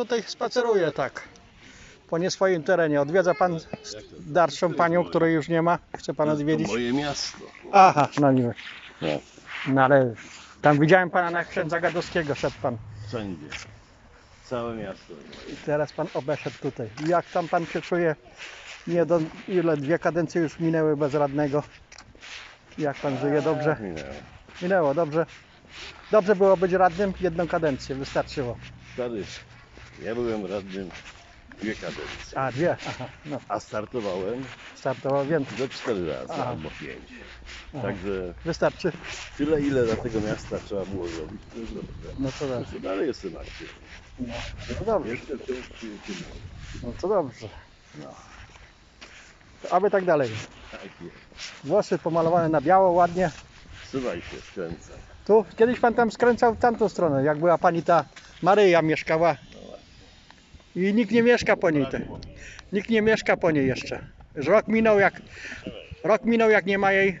Tutaj spaceruje tak. Po nie swoim terenie. Odwiedza pan starszą panią, której już nie ma. Chce pan odwiedzić? moje miasto. Aha, no nie. No. No ale tam widziałem pana na księdza Gadowskiego, szedł pan. Wszędzie. Całe miasto. I teraz pan obeszedł tutaj. Jak tam pan się czuje? Nie do, ile dwie kadencje już minęły bez radnego. Jak pan żyje dobrze? Minęło. Minęło dobrze. Dobrze było być radnym, jedną kadencję wystarczyło. Stary, ja byłem radnym dwie kadencje. A dwie, aha, no A startowałem startował więcej. ze cztery razy Aha. albo pięć. Aha. Także Wystarczy. tyle, ile dla tego miasta trzeba było zrobić, to zrobiłem. No to dobrze. Zresztą dalej jestem aktywny. No dobrze, Jeszcze wciąż przyjacielem. no to dobrze. No. Aby tak dalej. Tak jest. Włosy pomalowane na biało, ładnie. Trzymaj się, skręcaj. Tu kiedyś pan tam skręcał w tamtą stronę, jak była pani ta Maryja mieszkała. I nikt nie mieszka po niej. Te. Nikt nie mieszka po niej jeszcze. Rok minął jak rok minął jak nie ma jej.